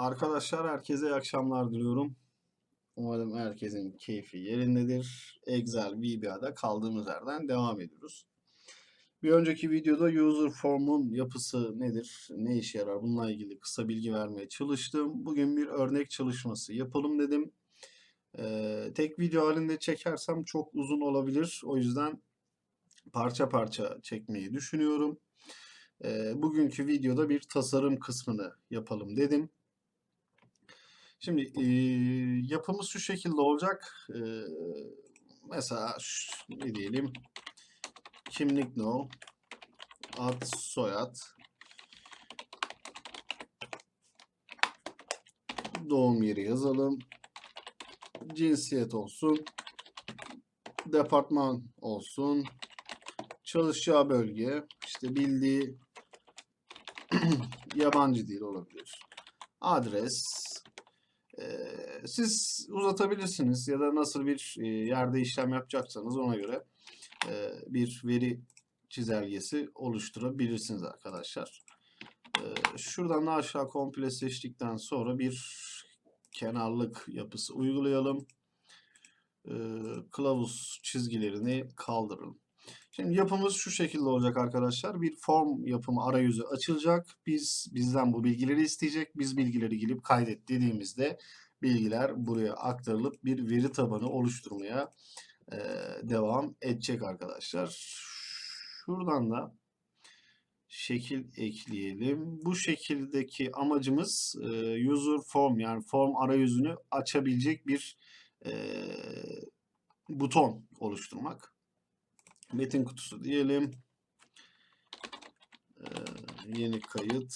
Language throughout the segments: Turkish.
Arkadaşlar herkese iyi akşamlar diliyorum. Umarım herkesin keyfi yerindedir. Excel VBA'da kaldığımız yerden devam ediyoruz. Bir önceki videoda user form'un yapısı nedir, ne işe yarar bununla ilgili kısa bilgi vermeye çalıştım. Bugün bir örnek çalışması yapalım dedim. Ee, tek video halinde çekersem çok uzun olabilir. O yüzden parça parça çekmeyi düşünüyorum. Ee, bugünkü videoda bir tasarım kısmını yapalım dedim. Şimdi e, yapımız şu şekilde olacak. E, mesela şu, ne diyelim? Kimlik no, ad, soyad, doğum yeri yazalım, cinsiyet olsun, departman olsun, çalışacağı bölge, işte bildiği yabancı dil olabilir, adres, siz uzatabilirsiniz ya da nasıl bir e, yerde işlem yapacaksanız ona göre e, bir veri çizelgesi oluşturabilirsiniz arkadaşlar. Ee, şuradan da aşağı komple seçtikten sonra bir kenarlık yapısı uygulayalım. Kılavuz çizgilerini kaldıralım. Şimdi yapımız şu şekilde olacak arkadaşlar. Bir form yapımı arayüzü açılacak. Biz bizden bu bilgileri isteyecek. Biz bilgileri girip kaydet dediğimizde bilgiler buraya aktarılıp bir veri tabanı oluşturmaya e, devam edecek arkadaşlar. Şuradan da şekil ekleyelim. Bu şekildeki amacımız e, user form yani form arayüzünü açabilecek bir e, buton oluşturmak. Metin kutusu diyelim. Ee, yeni kayıt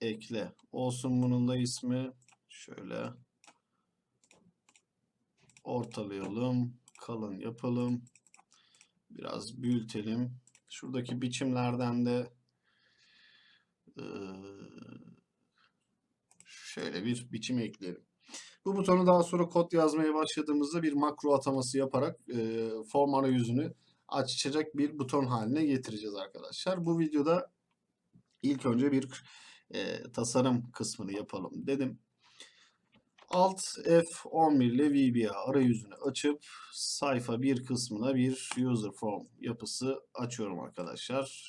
ekle. Olsun bunun da ismi. Şöyle ortalayalım. Kalın yapalım. Biraz büyütelim. Şuradaki biçimlerden de şöyle bir biçim ekleyelim. Bu butonu daha sonra kod yazmaya başladığımızda bir makro ataması yaparak e, form arayüzünü açacak bir buton haline getireceğiz arkadaşlar. Bu videoda ilk önce bir e, tasarım kısmını yapalım dedim. Alt F11 ile VBA arayüzünü açıp sayfa bir kısmına bir user form yapısı açıyorum arkadaşlar.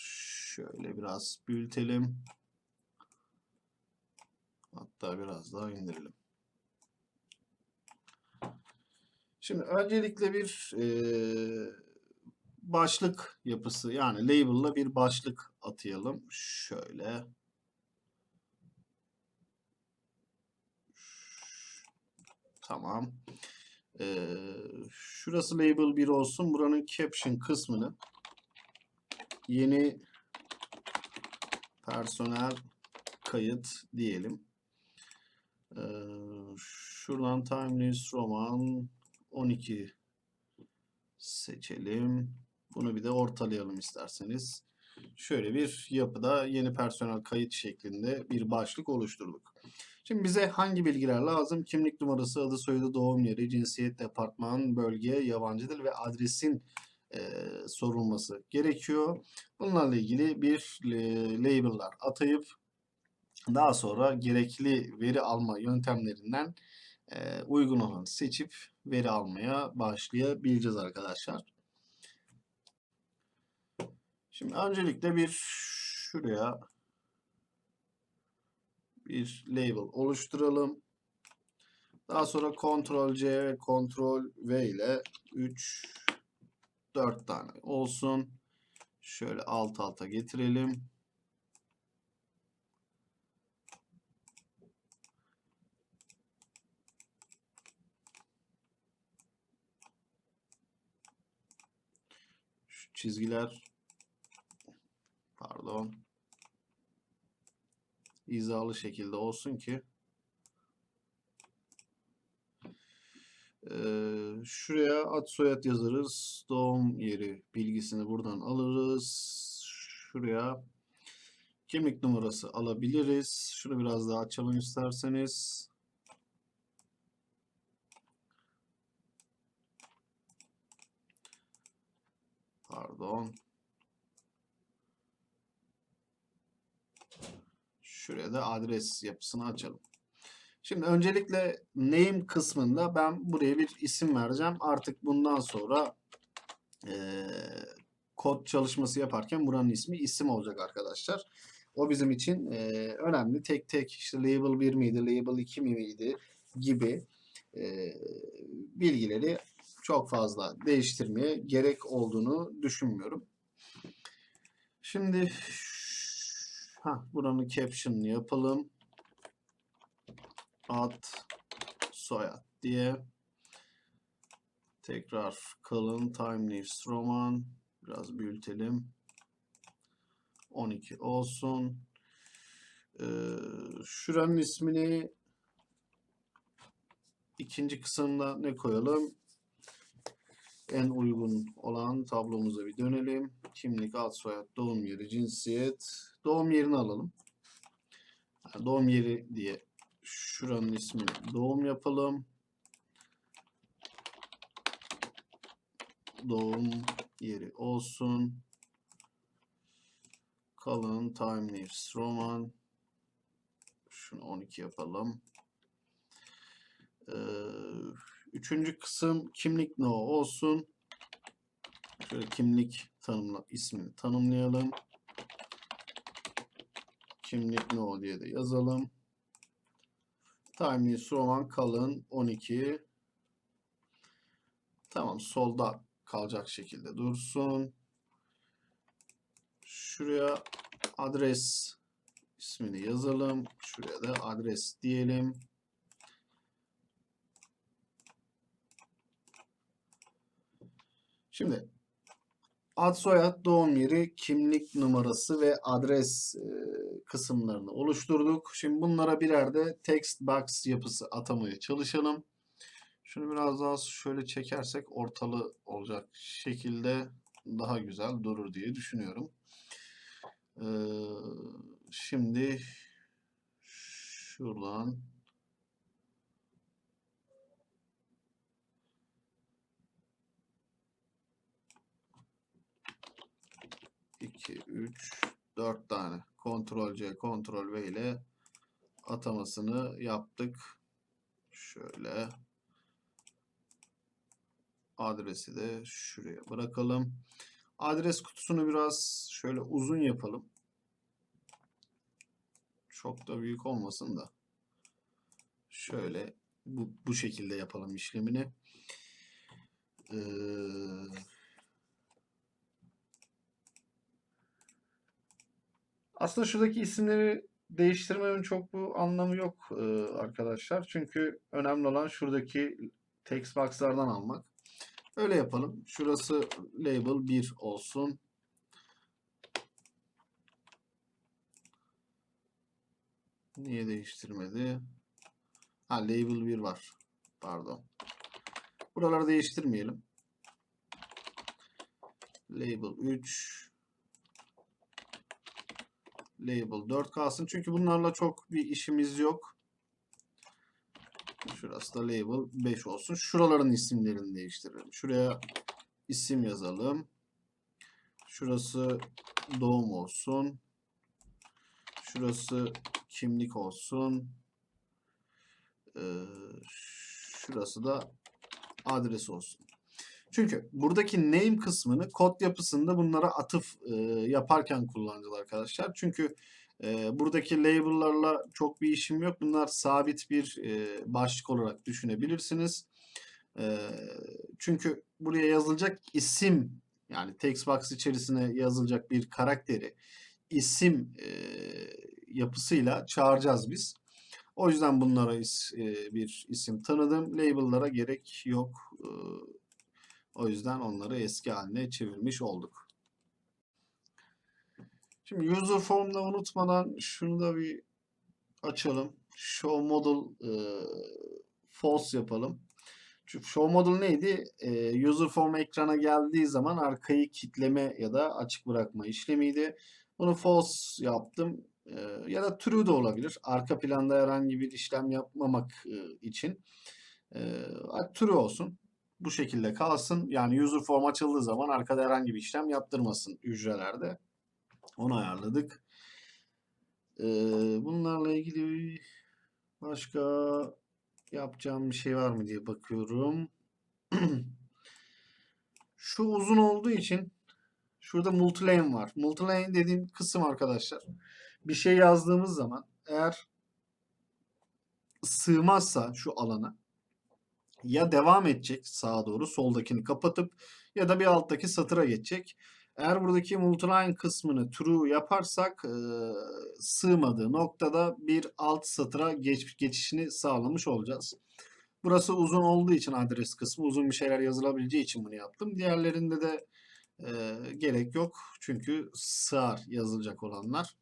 Şöyle biraz büyütelim. Hatta biraz daha indirelim. Şimdi öncelikle bir e, başlık yapısı yani label'la bir başlık atayalım. Şöyle. Tamam. E, şurası label 1 olsun. Buranın caption kısmını yeni personel kayıt diyelim. E, şuradan time news roman 12 seçelim. Bunu bir de ortalayalım isterseniz. Şöyle bir yapıda yeni personel kayıt şeklinde bir başlık oluşturduk. Şimdi bize hangi bilgiler lazım? Kimlik numarası, adı, soyadı, doğum yeri, cinsiyet, departman, bölge, yabancı dil ve adresin e, sorulması gerekiyor. Bunlarla ilgili bir e, label'lar atayıp daha sonra gerekli veri alma yöntemlerinden e, uygun olanı seçip veri almaya başlayabileceğiz arkadaşlar. Şimdi öncelikle bir şuraya bir label oluşturalım. Daha sonra Ctrl C ve Ctrl V ile 3 4 tane olsun. Şöyle alt alta getirelim. Şu çizgiler pardon hizalı şekilde olsun ki ee, şuraya ad soyad yazarız. Doğum yeri bilgisini buradan alırız. Şuraya kimlik numarası alabiliriz. Şunu biraz daha açalım isterseniz. Pardon. Şuraya da adres yapısını açalım. Şimdi öncelikle name kısmında ben buraya bir isim vereceğim. Artık bundan sonra eee, kod çalışması yaparken buranın ismi isim olacak arkadaşlar. O bizim için eee, önemli. Tek tek işte label 1 miydi, label 2 miydi gibi eee, bilgileri çok fazla değiştirmeye gerek olduğunu düşünmüyorum. Şimdi ha buranın caption'ını yapalım. Ad soyad diye. Tekrar kalın time News roman. Biraz büyütelim. 12 olsun. Ee, şuranın ismini ikinci kısımda ne koyalım en uygun olan tablomuza bir dönelim kimlik ad soyad doğum yeri cinsiyet doğum yerini alalım Yani doğum yeri diye şuranın ismini doğum yapalım. Doğum yeri olsun. Kalın time news roman. Şunu 12 yapalım. Ee, üçüncü kısım kimlik no olsun. Şöyle kimlik tanımla ismini tanımlayalım. Kimlik no diye de yazalım. Time News roman kalın 12. Tamam solda kalacak şekilde dursun. Şuraya adres ismini yazalım. Şuraya da adres diyelim. Şimdi ad soyad doğum yeri kimlik numarası ve adres e, kısımlarını oluşturduk. Şimdi bunlara birer de text box yapısı atamaya çalışalım. Şunu biraz daha şöyle çekersek ortalı olacak şekilde daha güzel durur diye düşünüyorum. Ee, şimdi şuradan iki, üç, dört tane Ctrl C, Ctrl V ile atamasını yaptık. Şöyle adresi de şuraya bırakalım. Adres kutusunu biraz şöyle uzun yapalım. Çok da büyük olmasın da. Şöyle bu, bu şekilde yapalım işlemini. Ee, aslında şuradaki isimleri değiştirmemin çok bu anlamı yok e, arkadaşlar. Çünkü önemli olan şuradaki text box'lardan almak. Öyle yapalım. Şurası label 1 olsun. Niye değiştirmedi? Ha label 1 var. Pardon. Buraları değiştirmeyelim. Label 3 Label 4 kalsın. Çünkü bunlarla çok bir işimiz yok. Şurası da label 5 olsun. Şuraların isimlerini değiştirelim. Şuraya isim yazalım. Şurası doğum olsun. Şurası kimlik olsun. Ee, şurası da adres olsun. Çünkü buradaki name kısmını kod yapısında bunlara atıf e, yaparken kullanacağız arkadaşlar. Çünkü e, buradaki label'larla çok bir işim yok. Bunlar sabit bir e, başlık olarak düşünebilirsiniz. E, çünkü buraya yazılacak isim yani text box içerisine yazılacak bir karakteri isim e, yapısıyla çağıracağız biz. O yüzden bunlara is, e, bir isim tanıdım. Label'lara gerek yok. E, o yüzden onları eski haline çevirmiş olduk. Şimdi user form'da unutmadan şunu da bir açalım. Show model e, false yapalım. Çünkü show model neydi? E, user form ekrana geldiği zaman arkayı kitleme ya da açık bırakma işlemiydi. Bunu false yaptım. E, ya da true de olabilir. Arka planda herhangi bir işlem yapmamak e, için. E, true olsun bu şekilde kalsın. Yani user form açıldığı zaman arkada herhangi bir işlem yaptırmasın hücrelerde. Onu ayarladık. Ee, bunlarla ilgili başka yapacağım bir şey var mı diye bakıyorum. Şu uzun olduğu için şurada multilane var. Multilane dediğim kısım arkadaşlar. Bir şey yazdığımız zaman eğer sığmazsa şu alana ya devam edecek sağa doğru soldakini kapatıp ya da bir alttaki satıra geçecek. Eğer buradaki multiline kısmını true yaparsak e, sığmadığı noktada bir alt satıra geç, geçişini sağlamış olacağız. Burası uzun olduğu için adres kısmı uzun bir şeyler yazılabileceği için bunu yaptım. Diğerlerinde de e, gerek yok. Çünkü sığar yazılacak olanlar.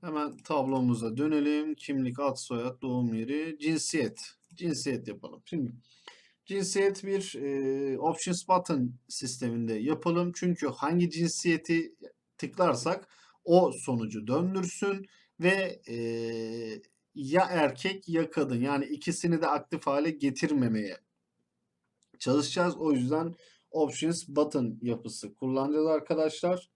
Hemen tablomuza dönelim. Kimlik, ad, soyad, doğum yeri, cinsiyet. Cinsiyet yapalım. Şimdi cinsiyet bir e, options button sisteminde yapalım. Çünkü hangi cinsiyeti tıklarsak o sonucu döndürsün ve e, ya erkek ya kadın yani ikisini de aktif hale getirmemeye çalışacağız. O yüzden options button yapısı kullanacağız arkadaşlar.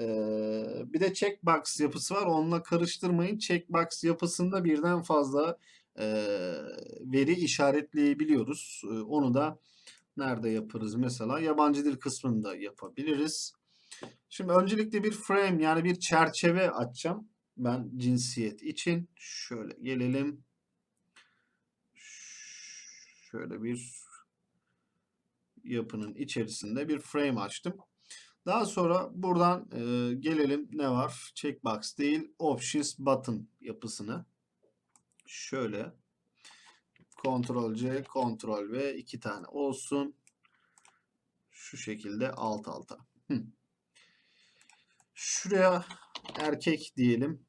Ee, bir de checkbox yapısı var. Onunla karıştırmayın. Checkbox yapısında birden fazla veri işaretleyebiliyoruz. Onu da nerede yaparız mesela? Yabancı dil kısmında yapabiliriz. Şimdi öncelikle bir frame yani bir çerçeve açacağım. Ben cinsiyet için şöyle gelelim. Şöyle bir yapının içerisinde bir frame açtım. Daha sonra buradan e, gelelim ne var? Checkbox değil, Options button yapısını. Şöyle Ctrl C, Ctrl V iki tane olsun. Şu şekilde alt alta. Hı. Şuraya erkek diyelim.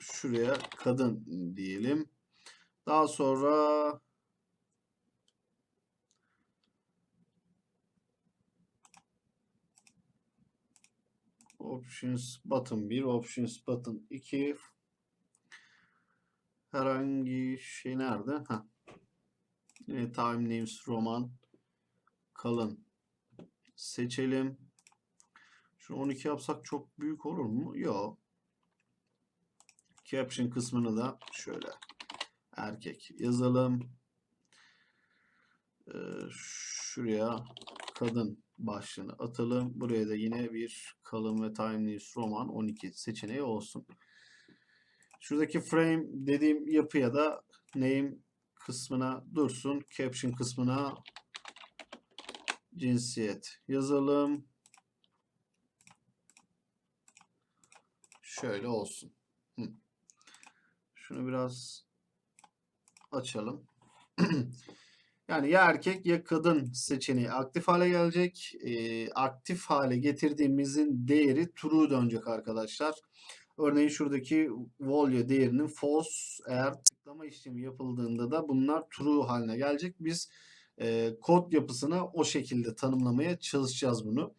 Şuraya kadın diyelim. Daha sonra Options button 1, Options button 2. Herhangi şey nerede? Ha. Yine time names roman kalın. Seçelim. Şunu 12 yapsak çok büyük olur mu? Yok. Caption kısmını da şöyle erkek yazalım. Ee, şuraya kadın başlığını atalım. Buraya da yine bir kalın ve timeless roman 12 seçeneği olsun. Şuradaki frame dediğim yapıya da name kısmına dursun. Caption kısmına cinsiyet yazalım. Şöyle olsun. Şunu biraz açalım. Yani ya erkek ya kadın seçeneği aktif hale gelecek. E, aktif hale getirdiğimizin değeri true dönecek arkadaşlar. Örneğin şuradaki value değerinin false eğer tıklama işlemi yapıldığında da bunlar true haline gelecek. Biz e, kod yapısına o şekilde tanımlamaya çalışacağız bunu.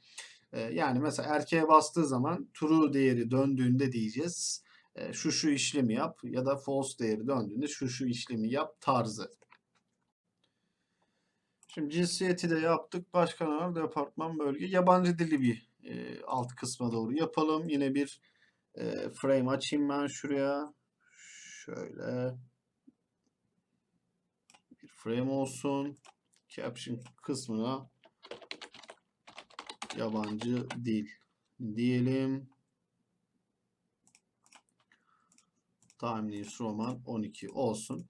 E, yani mesela erkeğe bastığı zaman true değeri döndüğünde diyeceğiz. E, şu şu işlemi yap ya da false değeri döndüğünde şu şu işlemi yap tarzı. Şimdi cinsiyeti de yaptık. Başka ne var? Departman bölge. Yabancı dili bir e, alt kısma doğru yapalım. Yine bir e, frame açayım ben şuraya. Şöyle. Bir frame olsun. Caption kısmına yabancı dil diyelim. Time News Roman 12 olsun.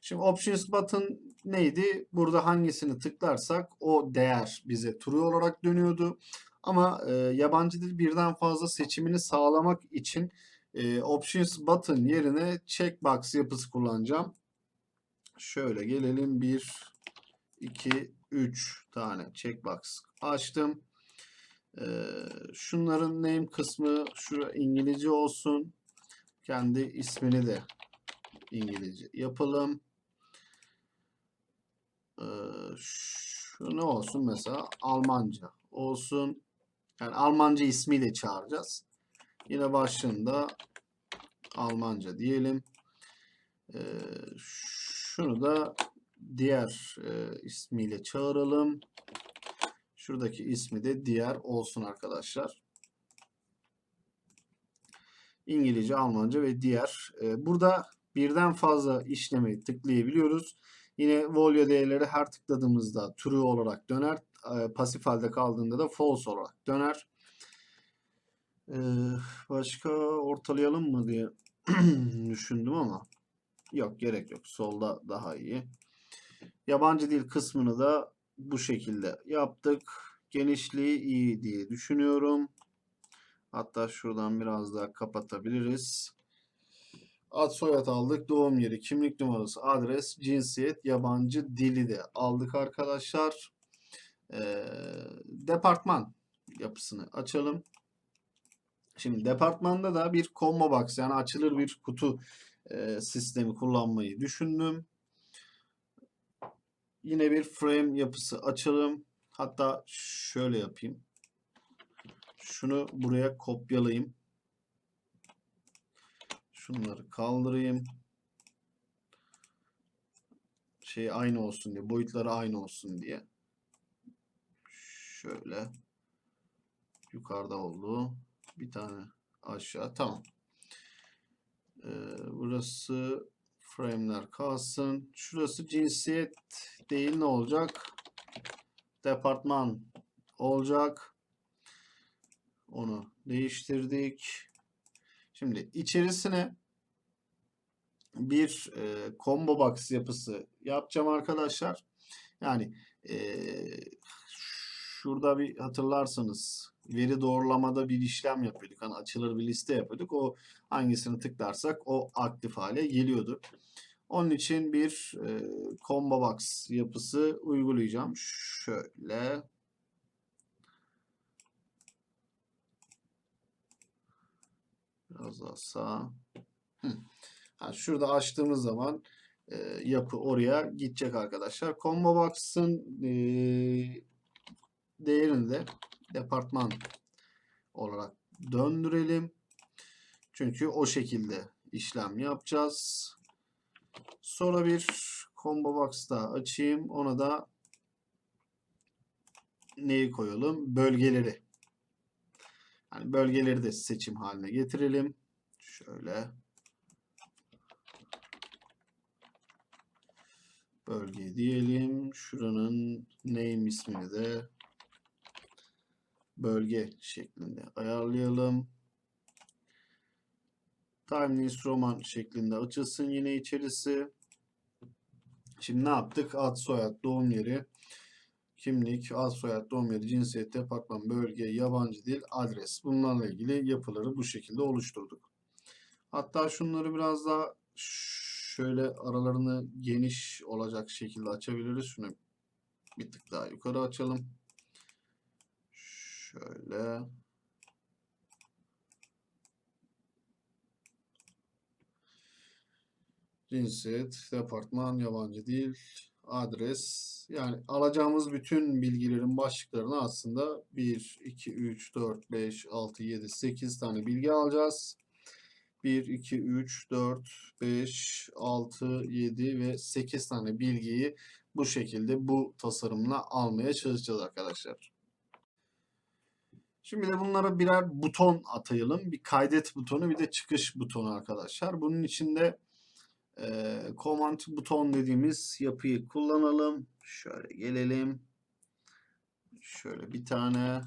Şimdi Options button neydi? Burada hangisini tıklarsak o değer bize true olarak dönüyordu. Ama e, yabancı dil birden fazla seçimini sağlamak için e, Options button yerine checkbox yapısı kullanacağım. Şöyle gelelim. 1, 2, 3 tane checkbox açtım. E, şunların name kısmı şu İngilizce olsun. Kendi ismini de İngilizce yapalım. Ee, şu ne olsun mesela Almanca olsun. Yani Almanca ismiyle çağıracağız. Yine başlığında Almanca diyelim. Ee, şunu da diğer e, ismiyle çağıralım. Şuradaki ismi de diğer olsun arkadaşlar. İngilizce, Almanca ve diğer. E, burada birden fazla işlemi tıklayabiliyoruz. Yine volio değerleri her tıkladığımızda true olarak döner. E, pasif halde kaldığında da false olarak döner. E, başka ortalayalım mı diye düşündüm ama yok gerek yok. Solda daha iyi. Yabancı dil kısmını da bu şekilde yaptık. Genişliği iyi diye düşünüyorum. Hatta şuradan biraz daha kapatabiliriz. Ad soyad aldık. Doğum yeri, kimlik numarası, adres, cinsiyet, yabancı dili de aldık arkadaşlar. Ee, departman yapısını açalım. Şimdi departmanda da bir combo box yani açılır bir kutu e, sistemi kullanmayı düşündüm. Yine bir frame yapısı açalım. Hatta şöyle yapayım. Şunu buraya kopyalayayım. Şunları kaldırayım. Şey aynı olsun diye. Boyutları aynı olsun diye. Şöyle. Yukarıda oldu. Bir tane aşağı. Tamam. Ee, burası frame'ler kalsın. Şurası cinsiyet değil ne olacak? Departman olacak. Onu değiştirdik. Şimdi içerisine bir e, combo box yapısı yapacağım arkadaşlar. Yani e, şurada bir hatırlarsanız veri doğrulamada bir işlem yapıyorduk. Hani açılır bir liste yapıyorduk. O hangisini tıklarsak o aktif hale geliyordu. Onun için bir e, combo box yapısı uygulayacağım. Şöyle biraz daha sağ. Ha, şurada açtığımız zaman e, yapı oraya gidecek arkadaşlar. Combo box'ın e, değerini de departman olarak döndürelim. Çünkü o şekilde işlem yapacağız. Sonra bir combo box daha açayım. Ona da neyi koyalım? Bölgeleri. Yani bölgeleri de seçim haline getirelim. Şöyle. Bölge diyelim. Şuranın name ismini de bölge şeklinde ayarlayalım. Timeless roman şeklinde açılsın yine içerisi. Şimdi ne yaptık? Ad, soyad, doğum yeri, kimlik, ad, soyad, doğum yeri, cinsiyet, departman, bölge, yabancı dil, adres. Bunlarla ilgili yapıları bu şekilde oluşturduk. Hatta şunları biraz daha şöyle aralarını geniş olacak şekilde açabiliriz. Şunu bir tık daha yukarı açalım. Şöyle. Cinsiyet, departman, yabancı dil, adres. Yani alacağımız bütün bilgilerin başlıklarını aslında 1, 2, 3, 4, 5, 6, 7, 8 tane bilgi alacağız. 1, 2, 3, 4, 5, 6, 7 ve 8 tane bilgiyi bu şekilde bu tasarımla almaya çalışacağız arkadaşlar. Şimdi de bunlara birer buton atayalım. Bir kaydet butonu bir de çıkış butonu arkadaşlar. Bunun içinde e, command buton dediğimiz yapıyı kullanalım. Şöyle gelelim. Şöyle bir tane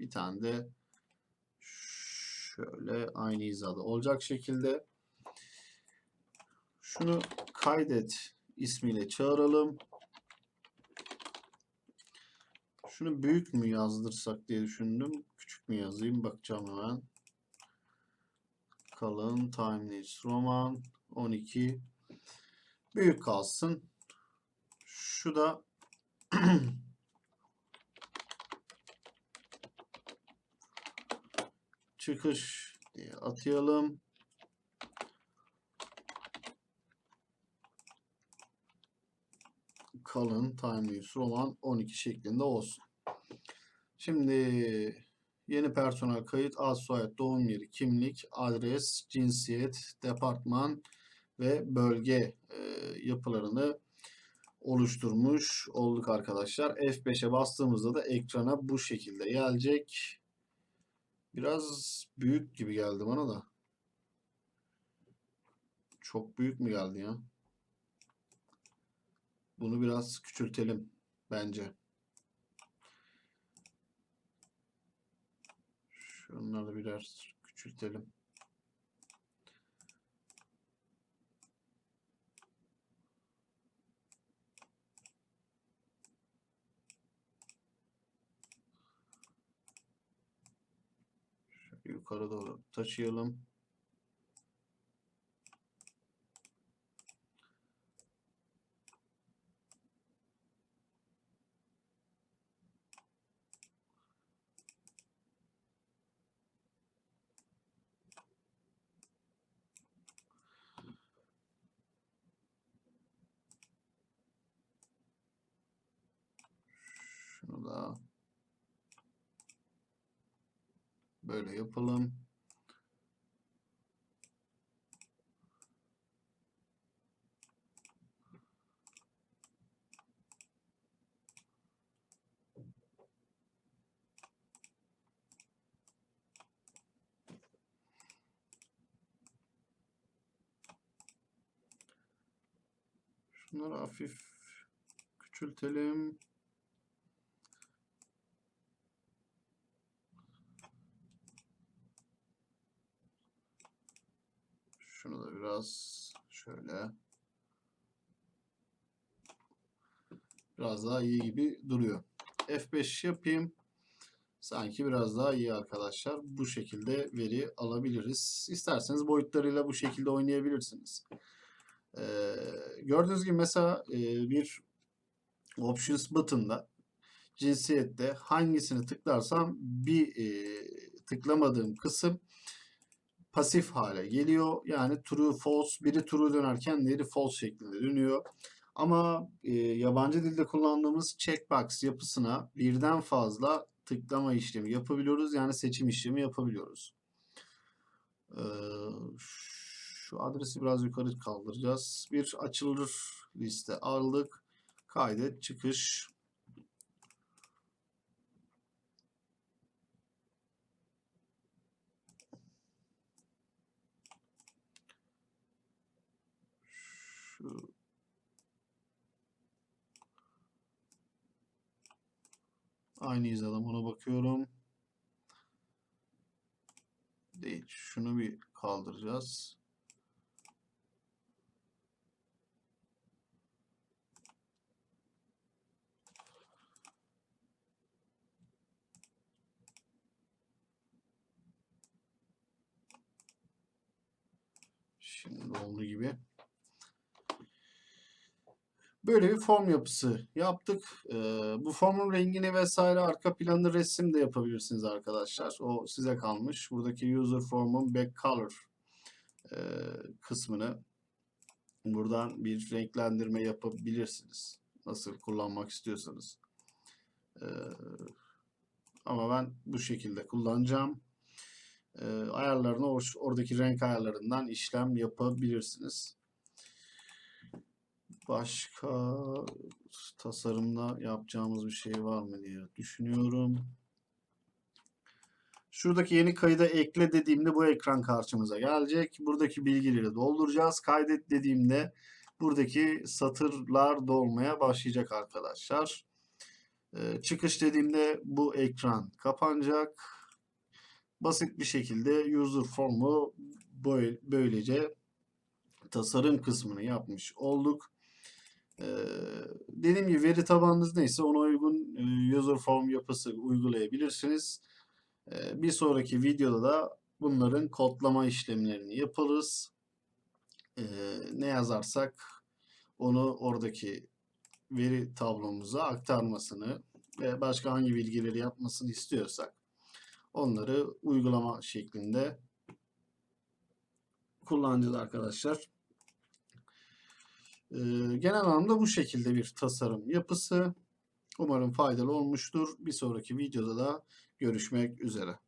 bir tane de şöyle aynı hizada olacak şekilde şunu kaydet ismiyle çağıralım. Şunu büyük mü yazdırsak diye düşündüm. Küçük mü yazayım bakacağım hemen. Kalın Timeless Roman 12 büyük kalsın. Şu da çıkış diye atayalım. Kalın Timeless Roman 12 şeklinde olsun. Şimdi yeni personel kayıt, ad soyad, doğum yeri, kimlik, adres, cinsiyet, departman ve bölge e, yapılarını oluşturmuş olduk arkadaşlar. F5'e bastığımızda da ekrana bu şekilde gelecek. Biraz büyük gibi geldi bana da. Çok büyük mü geldi ya? Bunu biraz küçültelim bence. Şunları biraz küçültelim. Şöyle yukarı doğru taşıyalım. Şunu da böyle yapalım. Şunları hafif küçültelim. Şunu da biraz şöyle biraz daha iyi gibi duruyor. F5 yapayım. Sanki biraz daha iyi arkadaşlar. Bu şekilde veri alabiliriz. İsterseniz boyutlarıyla bu şekilde oynayabilirsiniz. Ee, gördüğünüz gibi mesela e, bir Options button'da cinsiyette hangisini tıklarsam bir e, tıklamadığım kısım pasif hale geliyor. Yani true false biri true dönerken diğeri false şeklinde dönüyor. Ama e, yabancı dilde kullandığımız checkbox yapısına birden fazla tıklama işlemi yapabiliyoruz. Yani seçim işlemi yapabiliyoruz. Ee, şu adresi biraz yukarı kaldıracağız. Bir açılır liste aldık. Kaydet çıkış. Aynı hizadan ona bakıyorum. Değil. Şunu bir kaldıracağız. Şimdi olduğu gibi. Böyle bir form yapısı yaptık. Bu formun rengini vesaire arka planlı resim de yapabilirsiniz arkadaşlar. O size kalmış. Buradaki user form'un back color kısmını buradan bir renklendirme yapabilirsiniz. Nasıl kullanmak istiyorsanız. Ama ben bu şekilde kullanacağım. Ayarlarını or oradaki renk ayarlarından işlem yapabilirsiniz. Başka tasarımda yapacağımız bir şey var mı diye düşünüyorum. Şuradaki yeni kayıda ekle dediğimde bu ekran karşımıza gelecek. Buradaki bilgileri dolduracağız. Kaydet dediğimde buradaki satırlar dolmaya başlayacak arkadaşlar. Ee, çıkış dediğimde bu ekran kapanacak. Basit bir şekilde user formu böylece tasarım kısmını yapmış olduk. Ee, dediğim gibi veri tabanınız neyse ona uygun e, user form yapısı uygulayabilirsiniz. Ee, bir sonraki videoda da bunların kodlama işlemlerini yaparız. Ee, ne yazarsak onu oradaki veri tablomuza aktarmasını ve başka hangi bilgileri yapmasını istiyorsak onları uygulama şeklinde kullanacağız arkadaşlar. Ee, genel anlamda bu şekilde bir tasarım yapısı. Umarım faydalı olmuştur. Bir sonraki videoda da görüşmek üzere.